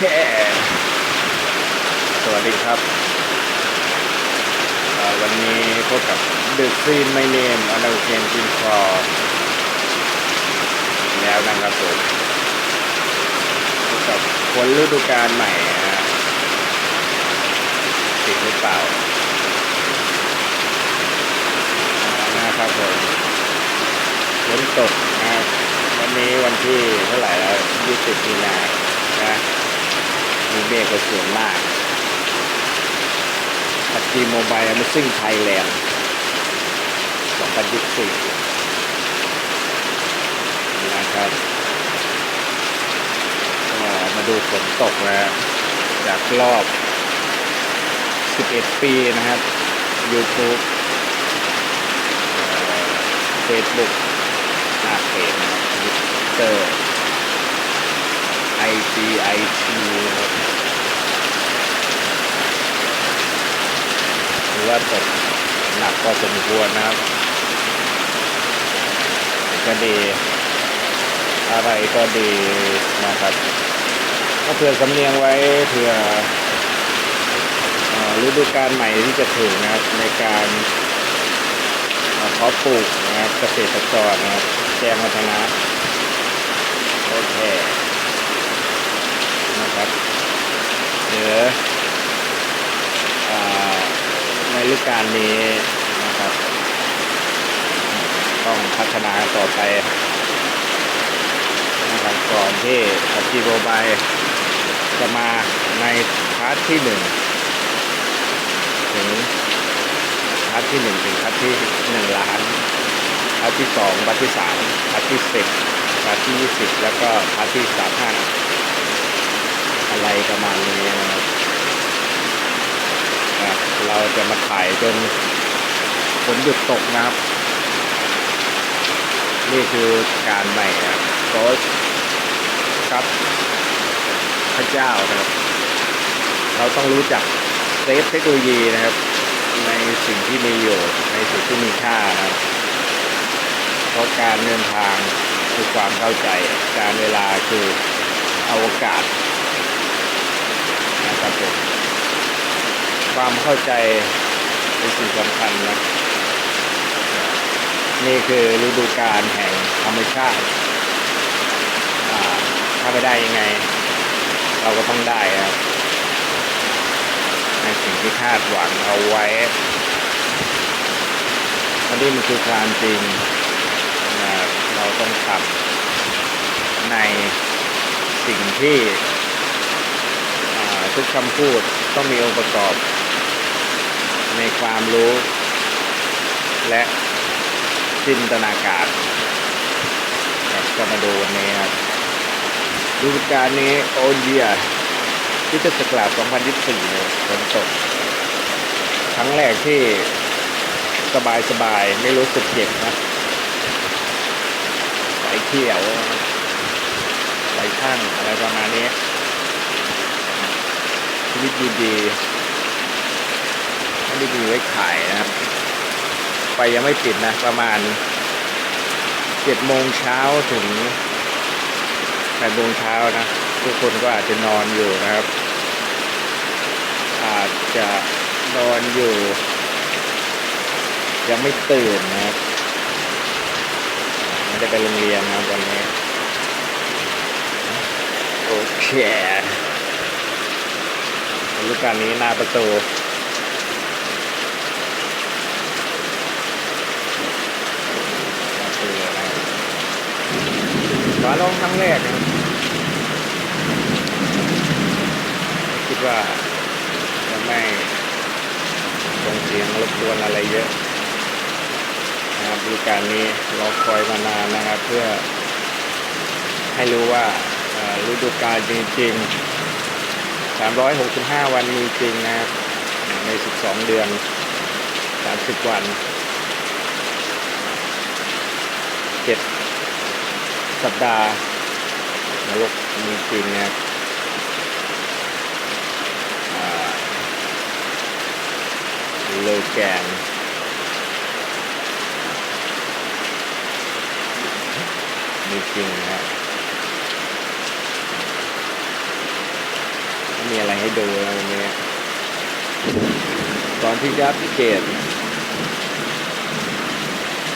คสวัสดีครับ วันนี้พบกับ The Scene My Name อนาเคนจินคอแล้วนะครับผมพบกับฝนฤดูกาลใหม่ฮะติดหรือเปล่าอ่านะครับผมฝนตกนะวันนี้วันที่เท่าไหร่แล้ว20มีนานะ มีเมฆเป็นส่วนมากพับจีโมบายมาซิ่งไทยแลนด์2024นะครับก็มาดูฝนตกนะฮะจากรอบ 11 ปีนะครับ YouTube เฟซบุ๊กหน้าเพจนะครับท IG IT ครับถือว่าตกหนักพอสมควรนะครับก็ดี อะไรก็ดีนะครับก็เผื่อสำเนียงไว้เผื่อฤดูกาลใหม่ที่จะถึงนะครับในการเพาะปลูกนะครับเกษตรกรนะครับแจ้งวัฒนะโอเค นะครับเดี๋ยวอ่า ในฤดูกาลนี้นะครับ ต้องพัฒนาต่อไปนะครับก่อนที่ปัจจิโบายจะมาในพาร์ทที่หนึ่งถึงพาร์ทที่หนึ่งถึงพาร์ทที่หนึ่งล้านพาร์ทที่สองพาร์ทที่สามพาร์ทที่สิบพาร์ทที่ยี่สิบแล้วก็พาร์ทที่สามห้าอะไรประมาณนี้นะครับ เราจะมาถ่ายจนฝนหยุดตกนะครับ นี่คือการใหม่นะครับโค้ชครับ พระเจ้านะครับ เราต้องรู้จักเซฟเทคโนโลยีนะครับ ในสิ่งที่มีอยู่ในสิ่งที่มีค่านะครับ เพราะการเดินทางคือความเข้าใจ การเวลาคืออวกาศนะครับผม ความเข้าใจเป็นสิ่งสำคัญนะนี่คือฤดูกาลแห่งธรรมชาติถ้าไม่ได้ยังไง เราก็ต้องได้ครับในสิ่งที่คาดหวังเอาไว้อันนี้มันคือความจริงนะเราต้องทำในสิ่งที่ทุกคำพูดต้องมีองค์ประกอบ ความรู้ และจินตนาการก็มาดูวันนี้ครับดูกาลนี้โอเดียที่จะสกราช2024เนี่ยฝนตกครั้งแรกที่สบายสบายๆไม่รู้สึกเจ็บนะใส่เขียวใส่ข้างอะไรประมาณนี้ชีวิตดีๆ ไม่ได้มีไว้ขายนะครับไฟยังไม่ปิดนะประมาณเจ็ดโมงเช้าถึงแปดโมงเช้านะ ทุกคนก็อาจจะนอนอยู่นะครับ อาจจะนอนอยู่ ยังไม่ตื่นนะครับไม่ได้ไปโรงเรียนนะครับวันนี้ โอเคฤดูกาลนี้หน้าประตูนะครับฟ้าร้องครั้งแรกนะครับคิดว่าจะไม่ส่งเสียงรบกวนอะไรเยอะนะครับดูกาลนี้รอคอยมานานนะครับ เพื่อให้รู้ว่าฤดูกาลจริงๆ 365 วันมีจริงนะครับใน 12 เดือน 30 วัน7 สัปดาห์นรกมีจริงนะครับอ่าเลแกนมีจริงนะครับมีอะไรให้ดูนะวันนี้ก่อนที่จะอัปเดต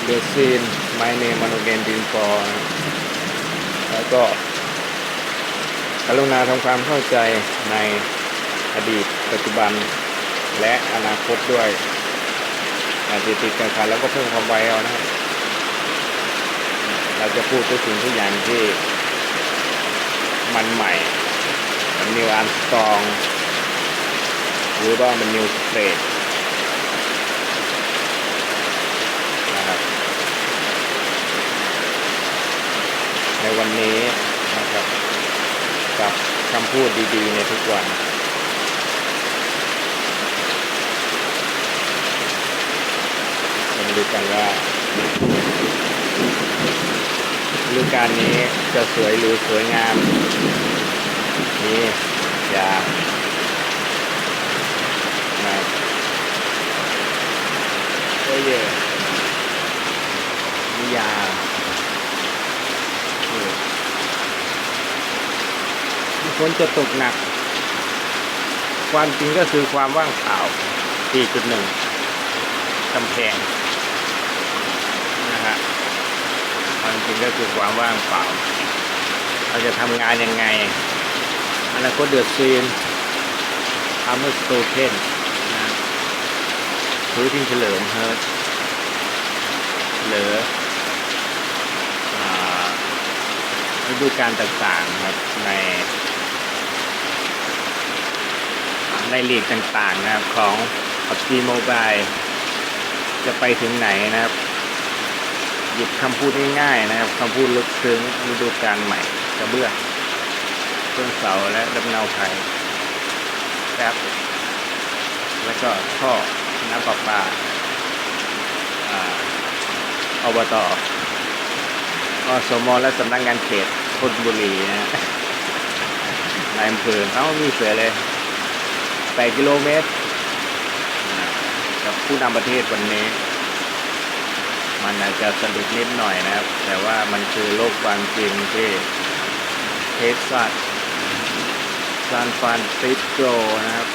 The Scene My Name on Again Team for แล้ว ก็กรุณาทำความเข้าใจในอดีต ปัจจุบันและอนาคตด้วยอาจจะติดกันขันแล้วก็เพิ่มความไวเอานะครับเราจะพูดทุกสิ่งทุกอย่างที่มันใหม่มันนิวอันสตอง หรือว่ามันนิวสเตรทนะครับ ในวันนี้นะครับ กับคำพูดดีๆในทุกวัน มาดูกันว่าฤดูกาลนี้จะสวยหรือสวยงาม นี่ยานะโอ้ยนี่ยา นี่ฝนจะตกหนัก ความจริงก็คือความว่างเปล่า 4.1กำแพงนะฮะความจริงก็คือความว่างเปล่า เราจะทำงานยังไงอนาคตเดือดซีนทำเมื่อสโตเคนนะพื้นที่เฉลิมเฮิร์ตเหลือฤดูการต่างๆครับใน ในลีกต่างๆนะครับของ PUBG Mobile จะไปถึงไหนนะครับ หยิบคำพูดง่ายๆนะครับคำพูดลึกซึ้งฤดูกาลใหม่กระเบื้องเครื่องเสาและดำเนาไทยแป๊บแล้วก็ท่อน้ำประปาอาอบตอสมและสำนักงานเขตธนบุรีนะนายอำเภอเอ้ามีเสือเลย 8กิโลเมตรกับผู้นำประเทศวันนี้ มันอาจจะสะดุดนิดหน่อยนะครับ แต่ว่ามันคือโลกความจริงที่เท็กซัสซานฟรานซิสโกนะครับ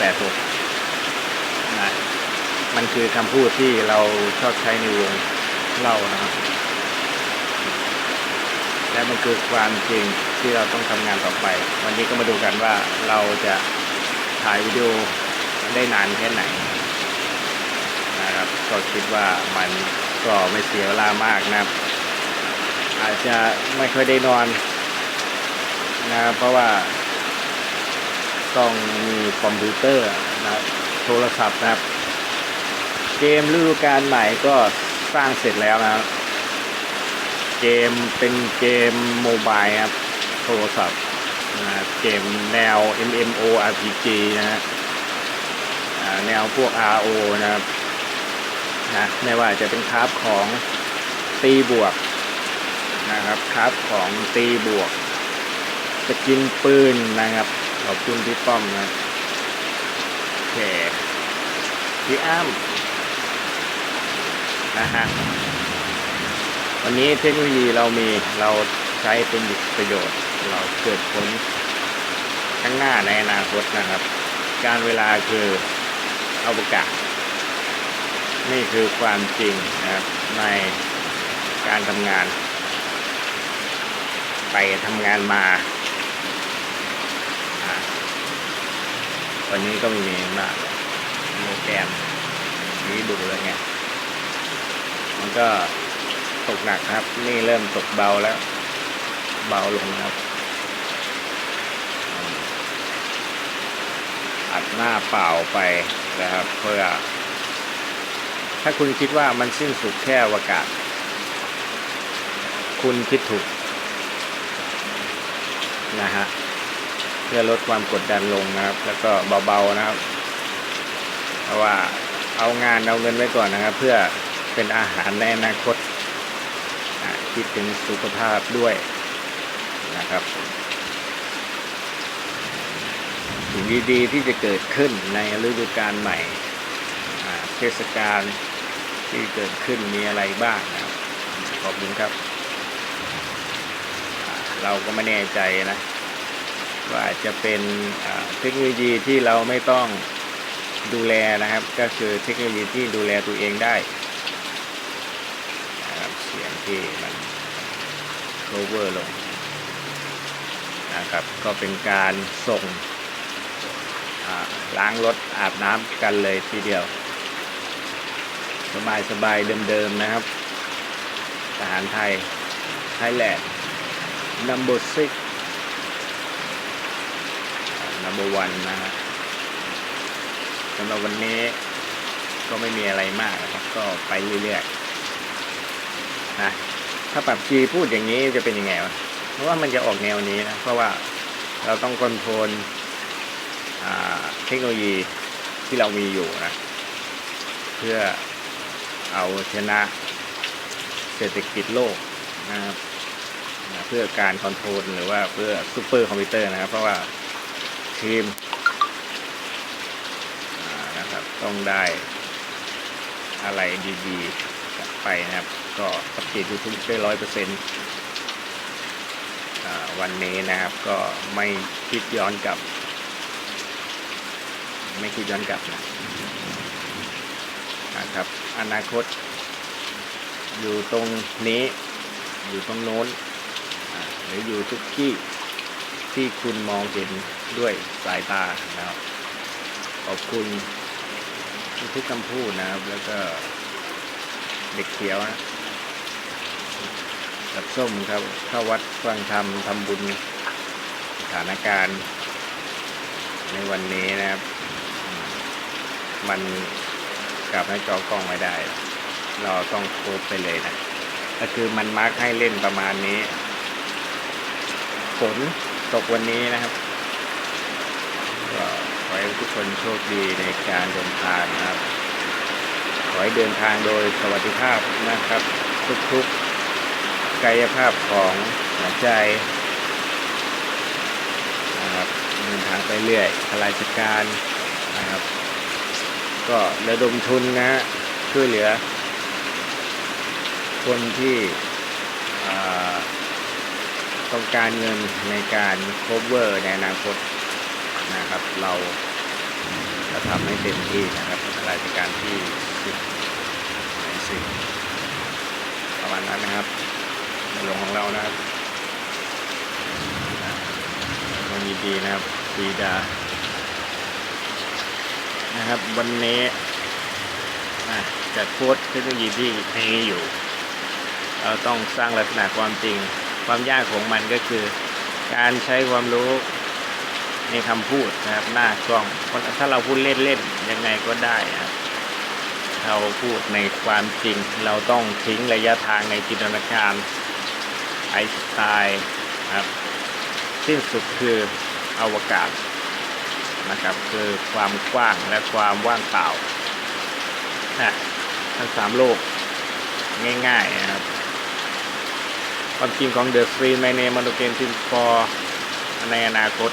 1986นะมันคือคำพูดที่เราชอบใช้ในวงเล่านะครับ และมันคือความจริง ที่เราต้องทำงานต่อไป วันนี้ก็มาดูกันว่าเราจะถ่ายวิดีโอได้นานแค่ไหนนะครับ ก็คิดว่ามันก็ไม่เสียเวลามากนะครับ อาจจะไม่ค่อยได้นอนนะครับเพราะว่าต้องมีคอมพิวเตอร์นะโทรศัพท์นะครับ เกมฤดูกาลใหม่ก็สร้างเสร็จแล้วนะครับ เกมเป็นเกมโมบายครับ ทรศัพท์เกมแนว MMO RPG นะฮะแนวพวก RO นะครับนะไม่ว่าจะเป็นคราฟของตีบวกนะครับคราฟของตีบวกสกินปืนนะครับขอบคุณพี่ป้อมนะโอเคพี่อ้ำนะฮะวันนี้เทคโนโลยีเรามีเราใช้เป็นประโยชน์ เราเกิดผลข้างหน้าในอนาคตนะครับ การเวลาคืออวกาศ นี่คือความจริงนะครับในการทำงาน ไปทำงานมา วันนี้ก็ไม่มีมากโลแกนนี่ดูเลยไงมันก็ตกหนักครับ นี่เริ่มตกเบาแล้ว เบาลงครับ ดหน้าเปล่าไปนะครับ เพื่อ ถ้าคุณคิดว่ามันสิ้นสุดแค่อวกาศ คุณคิดถูกนะฮะเพื่อลดความกดดันลงนะครับ แล้วก็เบาๆนะครับ เพราะว่าเอางานเอาเงินไว้ก่อนนะครับ เพื่อเป็นอาหารในอนาคตคิดถึงสุขภาพด้วยนะครับ สิ่งดี ๆ ที่จะเกิดขึ้นในฤดูกาลใหม่เทศกาลที่เกิดขึ้นมีอะไรบ้างนะขอบคุณครับ เราก็ไม่แน่ใจนะก็อาจจะเป็นเทคโนโลยีที่เราไม่ต้องดูแลนะครับ ก็คือเทคโนโลยีที่ดูแลตัวเองได้นะครับเสียงที่มัน cover ลงนะครับ ก็เป็นการส่ง ล้างรถอาบน้ำกันเลยทีเดียว สบายสบายเดิมๆนะครับทหารไทยไทยแลนด์ number six number one นะฮะสำหรับวันนี้ก็ไม่มีอะไรมากนะครับ ก็ไปเรื่อยๆนะถ้าปรับจีพูดอย่างนี้จะเป็นยังไงวะเพราะว่ามันจะออกแนวนี้นะ เพราะว่าเราต้องคอนโทรล เทคโนโลยีที่เรามีอยู่นะ เพื่อเอาชนะเศรษฐกิจโลกนะครับเพื่อการคอนโทรลหรือว่าเพื่อซูเปอร์คอมพิวเตอร์นะครับ เพราะว่าทีมนะครับต้องได้อะไรดีๆกลับไปนะครับ ก็สปีดยูทูบได้ร้อยเปอร์เซ็นต์วันนี้นะครับก็ไม่คิดย้อนกลับ ไม่คิดย้อนกลับนะนะครับ อนาคต อยู่ตรงนี้อยู่ตรงโน้นหรืออยู่ทุกที่ที่คุณมองเห็นด้วยสายตานะครับ ขอบคุณทุกคำพูดนะครับ แล้วก็เด็กเขียวนะกับส้มครับเข้าวัดฟังธรรมทำบุญสถานการณ์ในวันนี้นะครับ มันกลับให้จอกล้องไม่ได้ เราต้องโคบไปเลยนะก็คือมันมาร์กให้เล่นประมาณนี้ฝนตกวันนี้นะครับก็ขอให้ทุกคนโชคดีในการเดินทางนะครับ ขอให้เดินทางโดยสวัสดิภาพนะครับ ทุกๆกายภาพของหัวใจนะครับเดินทางไปเรื่อยข้าราชการ ก็ระดมทุนนะฮะช่วยเหลือ คนที่ต้องการเงินในการ cover ในอนาคตนะครับ เราจะทำให้เต็มที่นะครับรายการที่สิบในสิบประมาณนั้นนะครับในหลวงของเรานะครับวันยินดีนะครับปีดา นะครับ วันนี้จะโค้ดเทคโนโลยีที่มีอยู่ เราต้องสร้างลักษณะความจริง ความยากของมันก็คือ การใช้ความรู้ในคำพูดนะครับ หน้ากล้องถ้าเราพูดเล่นๆยังไงก็ได้นะครับเราพูดในความจริง เราต้องทิ้งระยะทางในจินตนาการไอสไตล์ครับสิ้นสุดคืออวกาศ นะครับ คือความกว้างและความว่างเปล่านะทั้งสามโลกง่ายๆนะครับความจริงของ The Screen My Name m o n o g a m e Team for ในอนาคต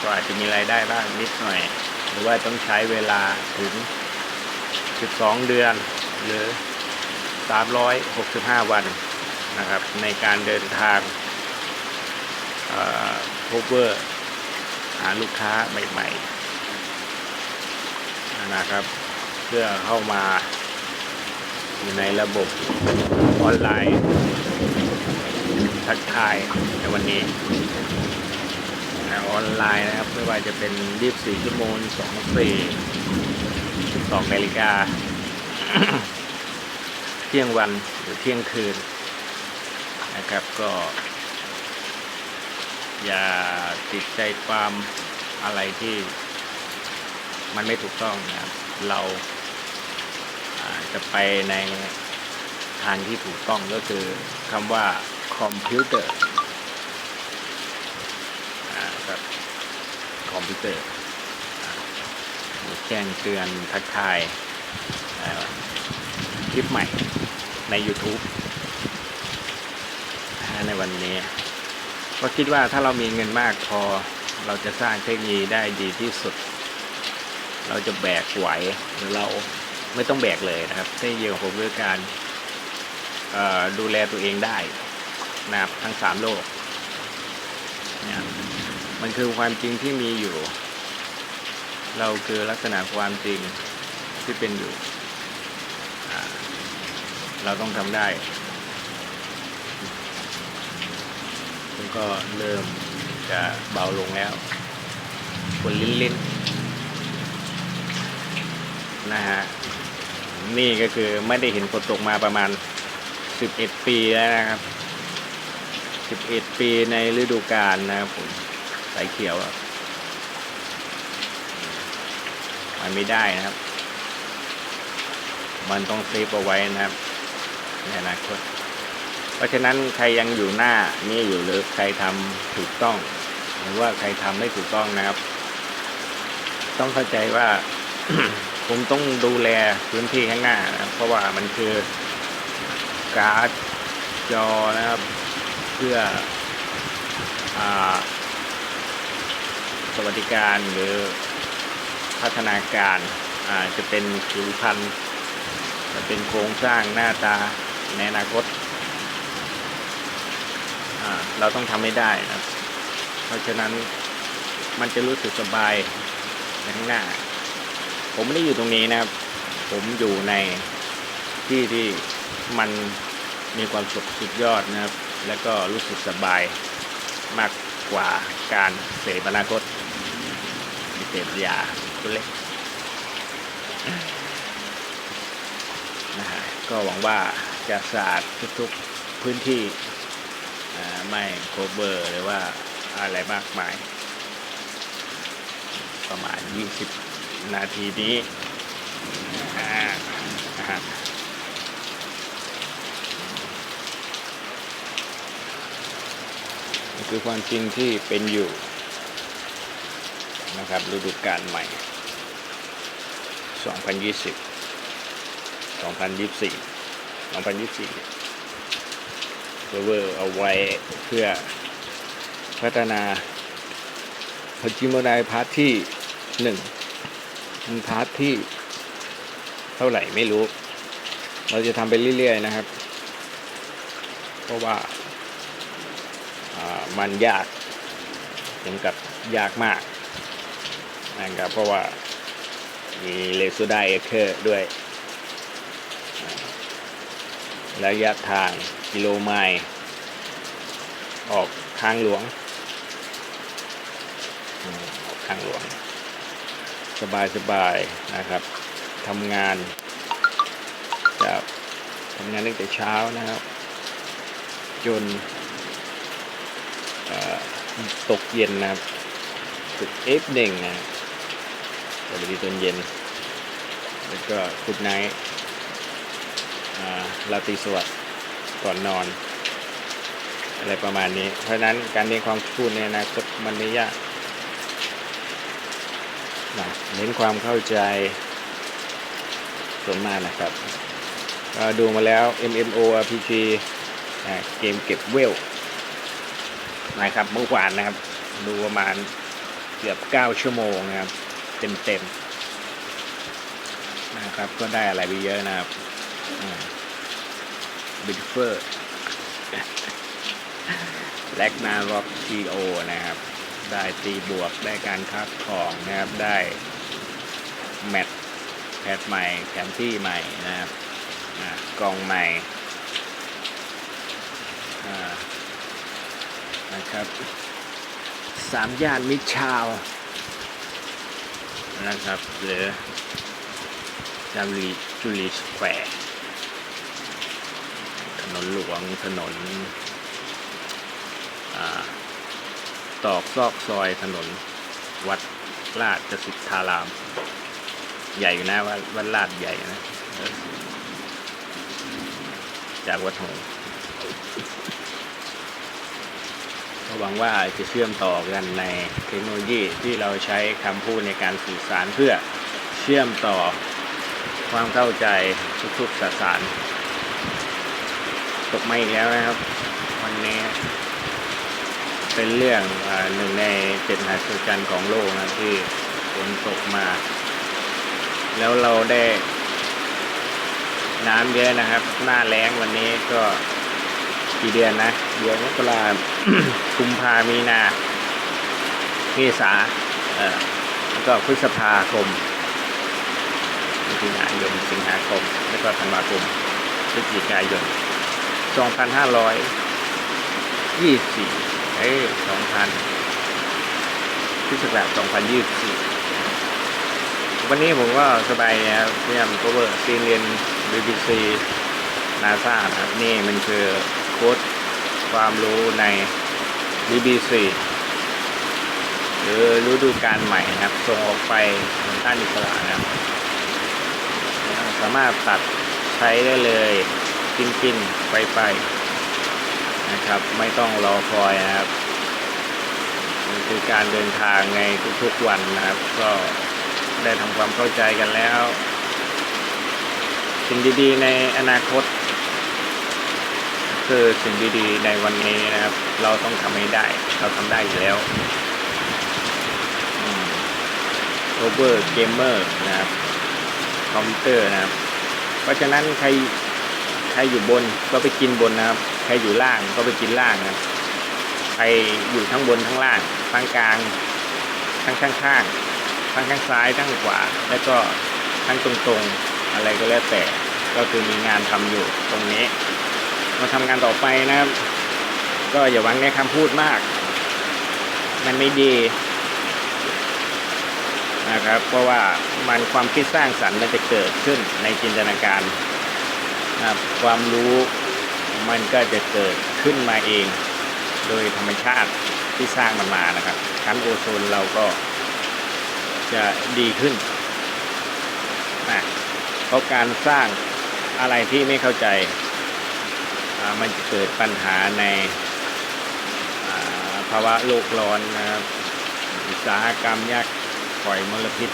ก็อาจจะมีรายได้บ้างนิดหน่อย หรือว่าต้องใช้เวลาถึง 12 เดือนหรือ 365 วันนะครับ ในการเดินทางโคเวอร์ หาลูกค้าใหม่ๆนะครับ เพื่อเข้ามาอยู่ในระบบออนไลน์ ทักทายในวันนี้นออนไลน์นะครับ ไม่ว่าจะเป็น24ชั่วโมง24 12นาฬิกา เที่ยงวันหรือเที่ยงคืนนะครับก็ อย่าติดใจความอะไรที่มันไม่ถูกต้องนะครับเราจะไปในทางที่ถูกต้องก็คือคำว่าคอมพิวเตอร์ครับคอมพิวเตอร์แจ้งเตือนทักทายคลิปใหม่ใน YouTube ในวันนี้ ก็คิดว่าถ้าเรามีเงินมากพอ เราจะสร้างเทคโนโลยีได้ดีที่สุด เราจะแบกไหวหรือเราไม่ต้องแบกเลยนะครับเทคโนโลยีของผมคือการดูแลตัวเองได้นะครับทั้งสามโลกนี่ยมันคือความจริงที่มีอยู่ เราคือลักษณะความจริงที่เป็นอยู่ เราต้องทำได้มัน ก็เริ่มจะเบาลงแล้วคนลิ้นลินๆนะฮะนี่ก็คือไม่ได้เห็นฝนตกมาประมาณ 11 ปีแล้วนะครับ 11 ปีในฤดูกาลนะครับผมสายเขียวมันไม่ได้นะครับ มันต้องเซฟเอาไว้นะครับในอนาคต เพราะฉะนั้นใครยังอยู่หน้านี่อยู่หรือใครทำถูกต้อง หรือว่าใครทำไม่ถูกต้องนะครับ ต้องเข้าใจว่าผมต้องดูแลพื้นที่ข้างหน้านะเพราะว่ามันคือการ์ดจอนะครับ เพื่ออสวัสดิการหรือพัฒนาการอาจะเป็นผิวพรรณจะเป็นโครงสร้างหน้าตาในอนาคต เราต้องทำให้ได้นะเพราะฉะนั้นมันจะรู้สึกสบายในข้างหน้า ผมไม่ได้อยู่ตรงนี้นะครับ ผมอยู่ในที่ที่มันมีความสุขสุดยอดนะครับ แล้วก็รู้สึกสบายมากกว่าการเสพอนาคตเสพยาตัวเล็กนะฮะก็หวังว่าจะสะอาดทุกๆพื้นที่ ไม่โคเบอร์หรือว่าอะไรมากมาย ประมาณ 20 นาทีนี้นะฮะนี่คือความจริงที่เป็นอยู่นะครับฤดูกาลใหม่ 2020 2024 2024 เวอร์เอาไว้เพื่อพัฒนาพจิโมไดพาร์ทที่หนึ่งมันพาร์ทที่เท่าไหร่ไม่รู้ เราจะทำไปเรื่อย ๆ นะครับ เพราะว่าามันยากถึงกับยากมากนะครับเพราะว่ามีเลซูไดเอเคอร์ด้วย ระยะทางกิโลไมล์ออกทางหลวงออกทางหลวง สบายสบายๆนะครับทำงานจะทำงานตั้งแต่เช้านะครับ จนตกเย็นนะครับตึกเอฟเด้งนะครับสวัสดีตอนเย็น แล้วก็กุดไนท์ ลาตรีสวัสดิ์ก่อนนอน อะไรประมาณนี้ เพราะฉะนั้นการเรียนความพูดในอนาคตมันไม่ยากนะเน้นความเข้าใจส่วนมากนะครับ ดูมาแล้ว MMO RPG เกมเก็บเวลนะครับเมื่อวานนะครับ ดูประมาณเกือบ 9 ชั่วโมงนะครับ เต็มๆนะครับ ก็ได้อะไรไปเยอะนะครับ บิทเฟอร์แลกนาร็อกทีโอนะครับ ได้ตีบวกได้การคัดของนะครับ ได้ แมตช์แพทใหม่แผนที่ใหม่นะครับกล่องใหม่นะครับสามย่านมิตรชาว นะครับ หรือจามรีจุลีสแควร์ นนหลวงถนนอตอกซอกซอยถนน วัดลาดจสิทธาราม ใหญ่อยู่นะวัดวัดลาดใหญ่นะ จากวัดหงก็หวังว่าจะเชื่อมต่อกันในเทคโนโลยีที่เราใช้คำพูดในการสื่อสารเพื่อเชื่อมต่อความเข้าใจทุกๆสสาร ตกมาอีกแล้วนะครับ วันนี้เป็นเรื่องอหนึ่งในเจ็ดมหัศจรรย์ของโลกนะที่ฝนตกมา แล้วเราได้น้ำเยอะนะครับ หน้าแล้งวันนี้ก็กี่เดือนนะ เดือนมกรากุมภามีนาเมษาเออแล้วก็พฤษภาคมมิถุนายนสิงหาคม แล้วก็ธันวาคมพฤศจิกายน 2524เอ้ย2000พฤศจิกายน2024วันนี้ผมก็สบายนะครับพยายาม cover ซีนเรียน BBC NASA นะครับนี่มันคือโค้ดความรู้ใน BBC หรือฤดูกาลใหม่นะครับ ส่งออกไปทางด้านอิสระนะครับ สามารถตัดใช้ได้เลย กินกินไปไปนะครับ ไม่ต้องรอคอยนะครับมันคือการเดินทางในทุกๆวันนะครับ ก็ได้ทำความเข้าใจกันแล้ว สิ่งดีๆ ในอนาคต คือสิ่งดีๆ ในวันนี้นะครับ เราต้องทำให้ได้ เราทำได้อยู่แล้วโอเวอร์เกมเมอร์นะครับคอมพิวเตอร์นะครับ เพราะฉะนั้นใคร รอยู่บนก็ไปกินบนนะครับ ใครอยู่ล่างก็ไปกินล่างนะใครอยู่ทั้งบนทั้งล่างทั้งกลางทั้งข้างข้างทั้งข้างซ้ายทั้งขวา แล้วก็ทั้งตรงๆอะไรก็แล้วแต่ก็คือมีงานทำอยู่ตรงนี้ มาทำงานต่อไปนะครับ ก็อย่าหวังในคำพูดมาก มันไม่ดีนะครับ เพราะว่ามันความคิดสร้างสรรค์มันจะเกิดขึ้นในจินตนาการ นะครับความรู้มันก็จะเกิดขึ้นมาเอง โดยธรรมชาติที่สร้างมันมานะครับชั้นโอโซนเราก็จะดีขึ้นนะเพราะการสร้างอะไรที่ไม่เข้าใจ มันจะเกิดปัญหาในภาวะโลกร้อนนะครับอุตสาหกรรมยักปล่อยมลพิษ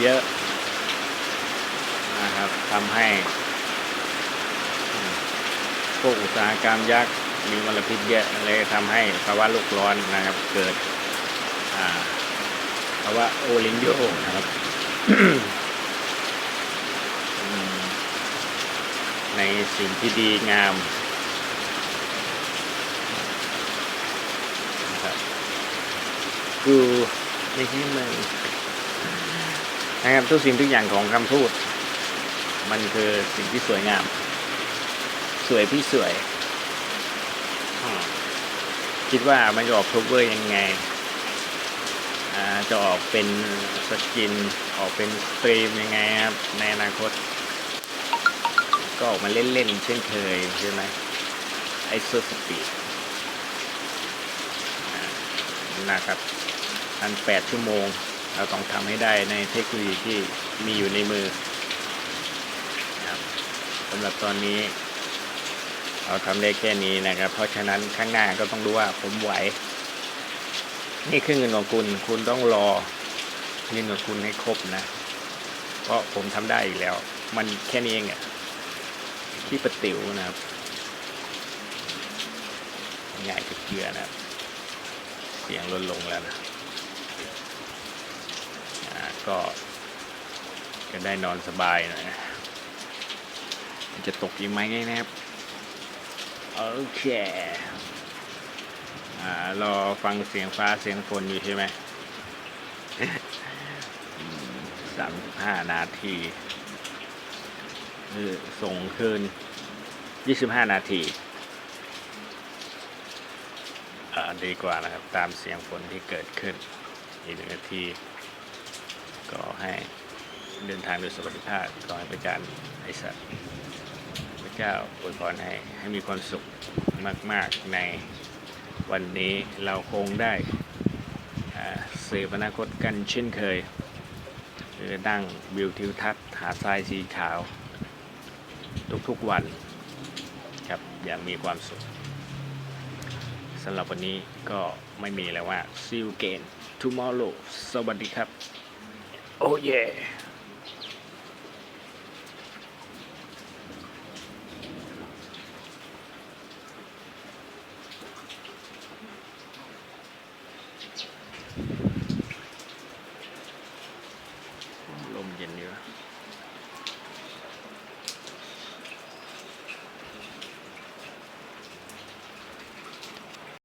เยอะนะครับทำให้ พวกอุตสาหกรรมยักษ์มีมลพิษเยอะเลยทำให้ภาวะโลกร้อนนะครับ เกิดภาวะโอลินโยนะครับ ในสิ่งที่ดีงามนะครับกูไม่ใช่มึงนะครับทุกสิ่งทุกอย่างของคำพูด มันคือสิ่งที่สวยงาม สวยพี่สวยอืมคิดว่ามันจะออกทูบเบอร์ยังไงอ่าจะออกเป็นสกิน ออกเป็นสตรีมยังไงครับ ในอนาคต ก็ออกมาเล่นๆเช่นเคยใช่ไหมไอโซสปีดนะครับทันแปดชั่วโมง เราต้องทำให้ได้ในเทคโนโลยีที่มีอยู่ในมือนะครับสำหรับตอนนี้ เราทำได้แค่นี้นะครับ เพราะฉะนั้นข้างหน้าก็ต้องดูว่าผมไหว นี่คือเงินของคุณ คุณต้องรอเงินของคุณให้ครบนะ เพราะผมทำได้อีกแล้ว มันแค่นี้เองอะที่ประติ๋วนะครับง่ายกับเกลือนะครับ เสียงลดลงแล้วนะก็จะได้นอนสบายหน่อยนะจะตกอีกไหมนะครับ โอเคอ่ารอฟังเสียงฟ้าเสียงฝนอยู่ใช่ไหมสามสิบห้านาทีส่งคืนยี่สิบห้านาทีอ่าดีกว่านะครับ ตามเสียงฝนที่เกิดขึ้น อีกหนึ่งนาที ก็ให้เดินทางโดยสวัสดิภาพขอให้พระจ้าไอสัตว์ เจ้าอวยพรให้ให้มีความสุขมาก ๆ ในวันนี้เราคงได้อ่าเสพอนาคตกันเช่นเคยคือนั่งวิวทิวทัศน์หาทรายสีขาว ทุก ๆ วันครับอย่างมีความสุขสำหรับวันนี้ก็ไม่มีแล้วว่า see you again tomorrow สวัสดีครับโอ้เย่